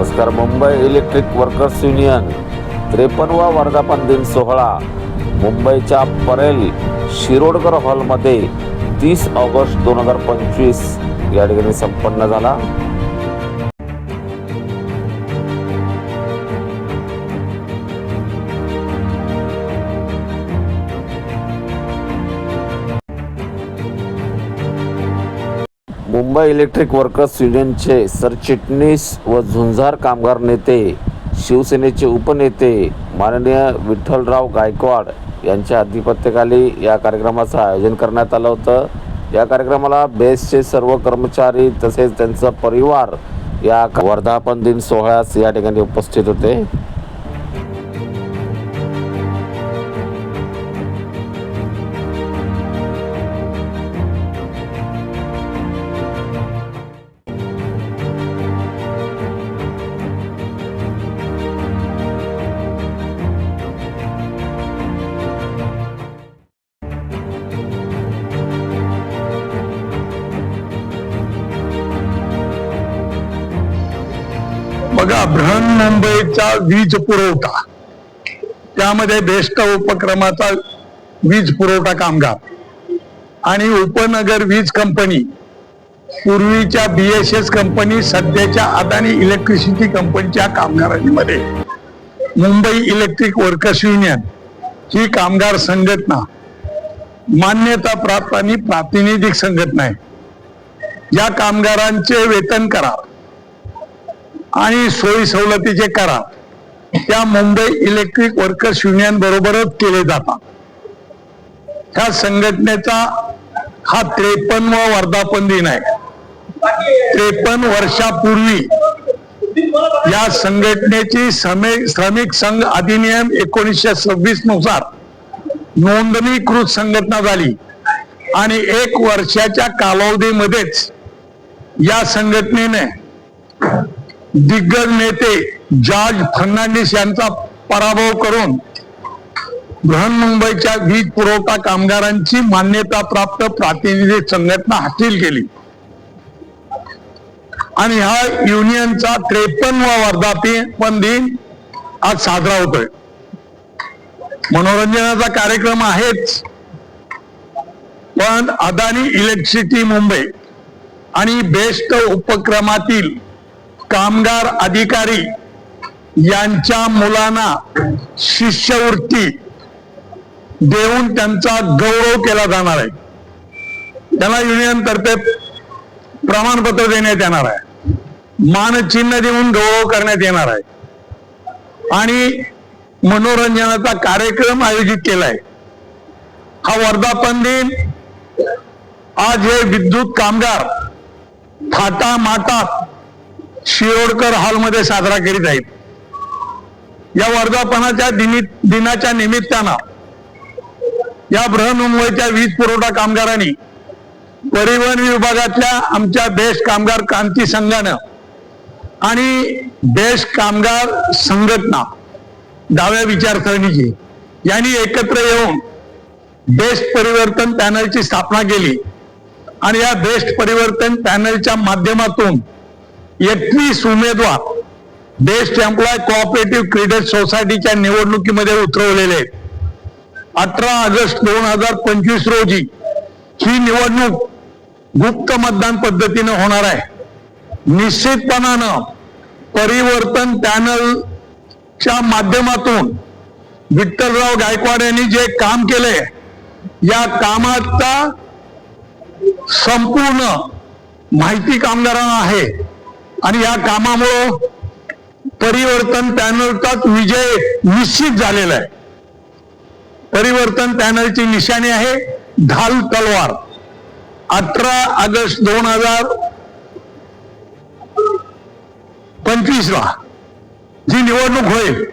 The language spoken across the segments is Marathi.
नमस्कार मुंबई इलेक्ट्रिक वर्कर्स युनियन त्रेपन्नवा वर्धापन दिन सोहळा. मुंबईच्या परेल शिरोडकर हॉलमध्ये तीस ऑगस्ट दोन हजार पंचवीस या ठिकाणी संपन्न झाला. मुंबई इलेक्ट्रिक वर्कर्स युनियनचे सरचिटणीस व झुंजार कामगार नेते शिवसेनेचे उपनेते माननीय विठ्ठलराव गायकवाड यांच्या आधिपत्याखाली या कार्यक्रमाचं आयोजन करण्यात आलं होतं. या कार्यक्रमाला बेसचे सर्व कर्मचारी तसेच त्यांचा परिवार या वर्धापन दिन सोहळ्यास या ठिकाणी उपस्थित होते. बघा बृहन्मुंबईचा वीज पुरवठा. त्यामध्ये बेस्ट उपक्रमाचा वीज पुरवठा कामगार. आणि उपनगर वीज कंपनी पूर्वीच्या बी एस एस कंपनी सध्याच्या अदानी इलेक्ट्रिसिटी कंपनीच्या कामगारांमध्ये मुंबई इलेक्ट्रिक वर्कर्स युनियन ही कामगार संघटना मान्यता प्राप्त आणि प्रातिनिधिक संघटना आहे. या कामगारांचे वेतन करार आणि सोयी सवलतीचे करार त्या मुंबई इलेक्ट्रिक वर्कर्स युनियन बरोबरच केले जातात. ह्या संघटनेचा हा त्रेपन्नवा वर्धापन दिन आहे. त्रेपन्न वर्षापूर्वी या संघटनेची श्रमिक संघ अधिनियम एकोणीसशे सव्वीसनुसार नोंदणीकृत संघटना झाली. आणि एक वर्षाच्या कालावधीमध्येच या संघटनेने दिग्गज नेते जॉर्ज फर्नांडिस यांचा पराभव करून बृहन्मुंबईच्या वीज पुरवठा कामगारांची मान्यता प्राप्त प्रातिनिधी संघटना हातील केली. आणि हा युनियनचा त्रेपन्नवा वर्धापन दिन आज साजरा होतोय. मनोरंजनाचा कार्यक्रम आहेच. पण अदानी इलेक्ट्रिसिटी मुंबई आणि बेस्ट उपक्रमातील कामगार अधिकारी यांच्या मुलांना शिष्यवृत्ती देऊन त्यांचा गौरव केला जाणार आहे. त्यांना युनियनतर्फे प्रमाणपत्र देण्यात येणार आहे. मानचिन्ह देऊन गौरव करण्यात येणार आहे. आणि मनोरंजनाचा कार्यक्रम आयोजित केलाय. हा वर्धापन दिन आज हे विद्युत कामगार थाटा माटात शिरोडकर हॉलमध्ये साजरा करीत आहेत. या वर्धापनाच्या दिनाच्या निमित्तानं या बृहन्मुंबईच्या वीज पुरवठा कामगारांनी परिवहन विभागातल्या आमच्या देश कामगार क्रांती संघानं आणि देश कामगार संघटना डाव्या विचारसरणीची यांनी एकत्र येऊन बेस्ट परिवर्तन पॅनलची स्थापना केली. आणि या बेस्ट परिवर्तन पॅनलच्या माध्यमातून एकवीस उमेदवार बेस्ट एम्प्लॉय कोऑपरेटिव्ह क्रेडिट सोसायटीच्या निवडणुकीमध्ये उतरवलेले आहेत. अठरा ऑगस्ट दोन हजार पंचवीस रोजी ही निवडणूक गुप्त मतदान पद्धतीने होणार आहे. निश्चितपणानं परिवर्तन पॅनलच्या माध्यमातून विठ्ठलराव गायकवाड यांनी जे काम केले या कामाचा संपूर्ण माहिती कामगारांना आहे. आणि या कामामुळं परिवर्तन पॅनलचाच विजय निश्चित झालेला आहे. परिवर्तन पॅनलची निशाणी आहे ढाल तलवार. अठरा ऑगस्ट दोन हजार पंचवीसला जी निवडणूक होईल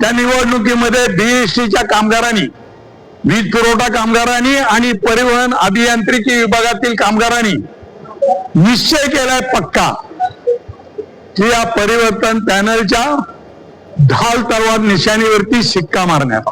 त्या निवडणुकीमध्ये बीएसटीच्या कामगारांनी वीज पुरवठा कामगारांनी आणि परिवहन अभियांत्रिकी विभागातील कामगारांनी निश्चय केलाय पक्का. की या परिवर्तन पॅनलच्या ढाल तलवार निशाणीवरती शिक्का मारण्यात